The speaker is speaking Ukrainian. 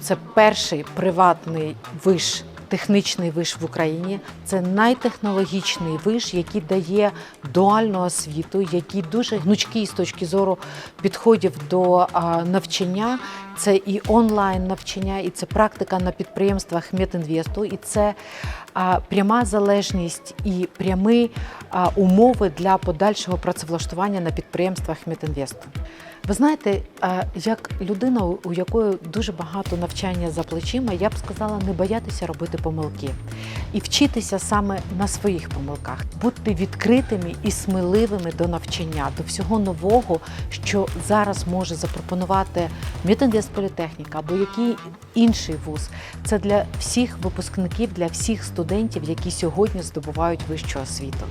Це перший приватний виш, технічний виш в Україні. Це найтехнологічний виш, який дає дуальну освіту, який дуже гнучкий з точки зору підходів до навчання. Це і онлайн навчання, і це практика на підприємствах Медінвесту, і це пряма залежність і прямі умови для подальшого працевлаштування на підприємствах Медінвесту. Ви знаєте, як людина, у якої дуже багато навчання за плечима, я б сказала, не боятися робити помилки і вчитися саме на своїх помилках, бути відкритими і сміливими до навчання, до всього нового, що зараз може запропонувати Мідінвестполітехніка або який інший вуз. Це для всіх випускників, для всіх студентів, які сьогодні здобувають вищу освіту.